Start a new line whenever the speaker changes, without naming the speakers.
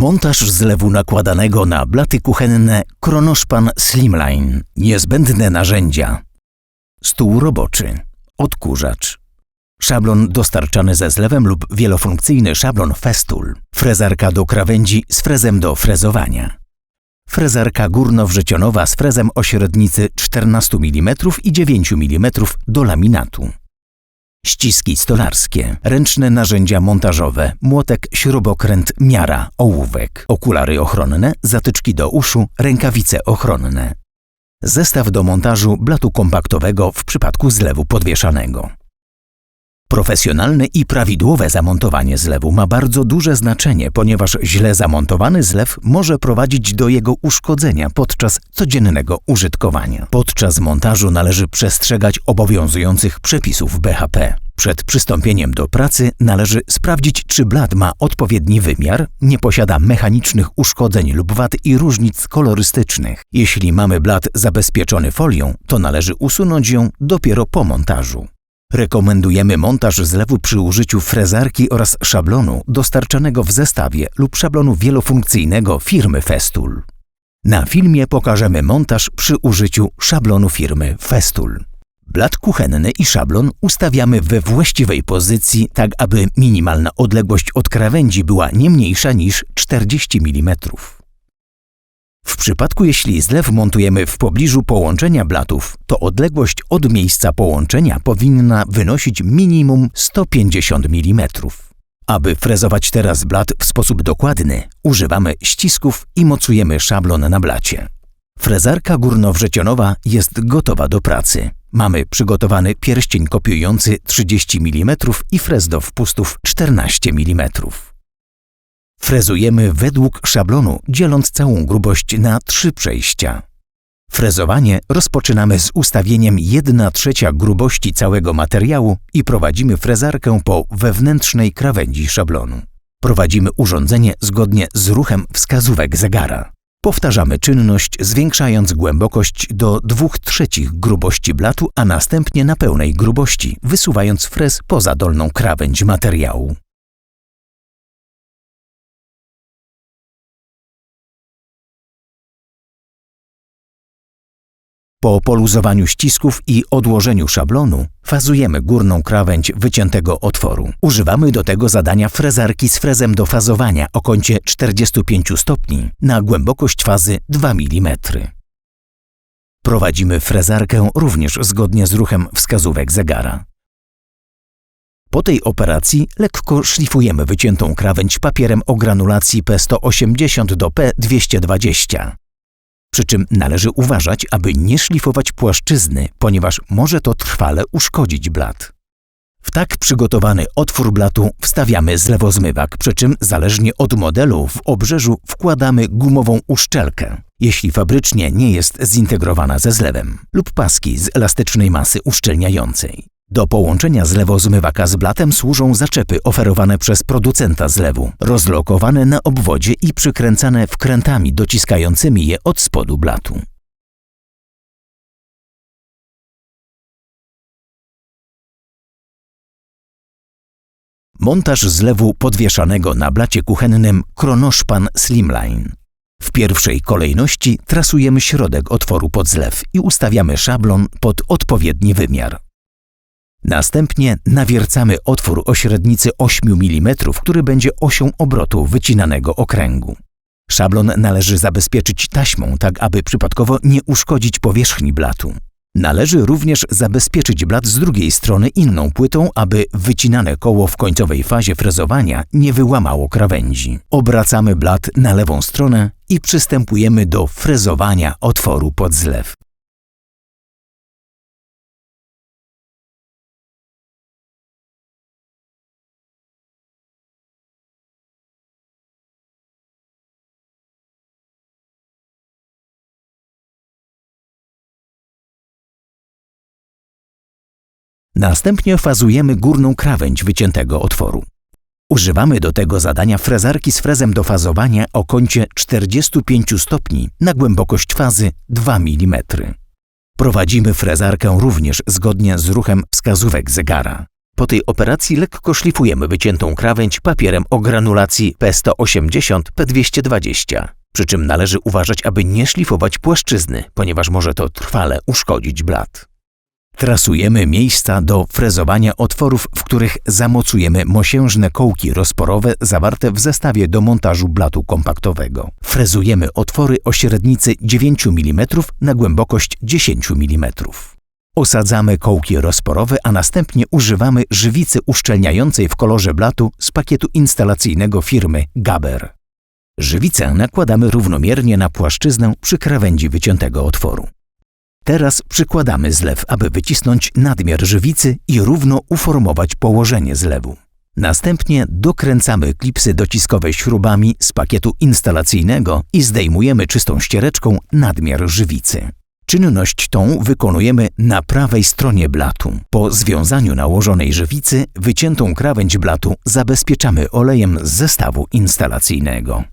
Montaż zlewu nakładanego na blaty kuchenne Kronoszpan Slimline. Niezbędne narzędzia. Stół roboczy. Odkurzacz. Szablon dostarczany ze zlewem lub wielofunkcyjny szablon Festool. Frezarka do krawędzi z frezem do frezowania. Frezarka górnowrzecionowa z frezem o średnicy 14 mm i 9 mm do laminatu. Ściski stolarskie, ręczne narzędzia montażowe, młotek, śrubokręt, miara, ołówek, okulary ochronne, zatyczki do uszu, rękawice ochronne. Zestaw do montażu blatu kompaktowego w przypadku zlewu podwieszanego. Profesjonalne i prawidłowe zamontowanie zlewu ma bardzo duże znaczenie, ponieważ źle zamontowany zlew może prowadzić do jego uszkodzenia podczas codziennego użytkowania. Podczas montażu należy przestrzegać obowiązujących przepisów BHP. Przed przystąpieniem do pracy należy sprawdzić, czy blat ma odpowiedni wymiar, nie posiada mechanicznych uszkodzeń lub wad i różnic kolorystycznych. Jeśli mamy blat zabezpieczony folią, to należy usunąć ją dopiero po montażu. Rekomendujemy montaż zlewu przy użyciu frezarki oraz szablonu dostarczanego w zestawie lub szablonu wielofunkcyjnego firmy Festool. Na filmie pokażemy montaż przy użyciu szablonu firmy Festool. Blat kuchenny i szablon ustawiamy we właściwej pozycji, tak aby minimalna odległość od krawędzi była nie mniejsza niż 40 mm. W przypadku jeśli zlew montujemy w pobliżu połączenia blatów, to odległość od miejsca połączenia powinna wynosić minimum 150 mm. Aby frezować teraz blat w sposób dokładny, używamy ścisków i mocujemy szablon na blacie. Frezarka górnowrzecionowa jest gotowa do pracy. Mamy przygotowany pierścień kopiujący 30 mm i frez do wpustów 14 mm. Frezujemy według szablonu, dzieląc całą grubość na trzy przejścia. Frezowanie rozpoczynamy z ustawieniem 1 trzecia grubości całego materiału i prowadzimy frezarkę po wewnętrznej krawędzi szablonu. Prowadzimy urządzenie zgodnie z ruchem wskazówek zegara. Powtarzamy czynność, zwiększając głębokość do 2 trzecich grubości blatu, a następnie na pełnej grubości, wysuwając frez poza dolną krawędź materiału. Po poluzowaniu ścisków i odłożeniu szablonu fazujemy górną krawędź wyciętego otworu. Używamy do tego zadania frezarki z frezem do fazowania o kącie 45 stopni na głębokość fazy 2 mm. Prowadzimy frezarkę również zgodnie z ruchem wskazówek zegara. Po tej operacji lekko szlifujemy wyciętą krawędź papierem o granulacji P180 do P220. Przy czym należy uważać, aby nie szlifować płaszczyzny, ponieważ może to trwale uszkodzić blat. W tak przygotowany otwór blatu wstawiamy zlewozmywak, przy czym zależnie od modelu w obrzeżu wkładamy gumową uszczelkę, jeśli fabrycznie nie jest zintegrowana ze zlewem, lub paski z elastycznej masy uszczelniającej. Do połączenia zlewozmywaka z blatem służą zaczepy oferowane przez producenta zlewu, rozlokowane na obwodzie i przykręcane wkrętami dociskającymi je od spodu blatu. Montaż zlewu podwieszanego na blacie kuchennym Kronoszpan Slimline. W pierwszej kolejności trasujemy środek otworu pod zlew i ustawiamy szablon pod odpowiedni wymiar. Następnie nawiercamy otwór o średnicy 8 mm, który będzie osią obrotu wycinanego okręgu. Szablon należy zabezpieczyć taśmą, tak aby przypadkowo nie uszkodzić powierzchni blatu. Należy również zabezpieczyć blat z drugiej strony inną płytą, aby wycinane koło w końcowej fazie frezowania nie wyłamało krawędzi. Obracamy blat na lewą stronę i przystępujemy do frezowania otworu pod zlew. Następnie fazujemy górną krawędź wyciętego otworu. Używamy do tego zadania frezarki z frezem do fazowania o kącie 45 stopni na głębokość fazy 2 mm. Prowadzimy frezarkę również zgodnie z ruchem wskazówek zegara. Po tej operacji lekko szlifujemy wyciętą krawędź papierem o granulacji P180 P220. Przy czym należy uważać, aby nie szlifować płaszczyzny, ponieważ może to trwale uszkodzić blat. Trasujemy miejsca do frezowania otworów, w których zamocujemy mosiężne kołki rozporowe zawarte w zestawie do montażu blatu kompaktowego. Frezujemy otwory o średnicy 9 mm na głębokość 10 mm. Osadzamy kołki rozporowe, a następnie używamy żywicy uszczelniającej w kolorze blatu z pakietu instalacyjnego firmy Gaber. Żywicę nakładamy równomiernie na płaszczyznę przy krawędzi wyciętego otworu. Teraz przykładamy zlew, aby wycisnąć nadmiar żywicy i równo uformować położenie zlewu. Następnie dokręcamy klipsy dociskowe śrubami z pakietu instalacyjnego i zdejmujemy czystą ściereczką nadmiar żywicy. Czynność tą wykonujemy na prawej stronie blatu. Po związaniu nałożonej żywicy wyciętą krawędź blatu zabezpieczamy olejem z zestawu instalacyjnego.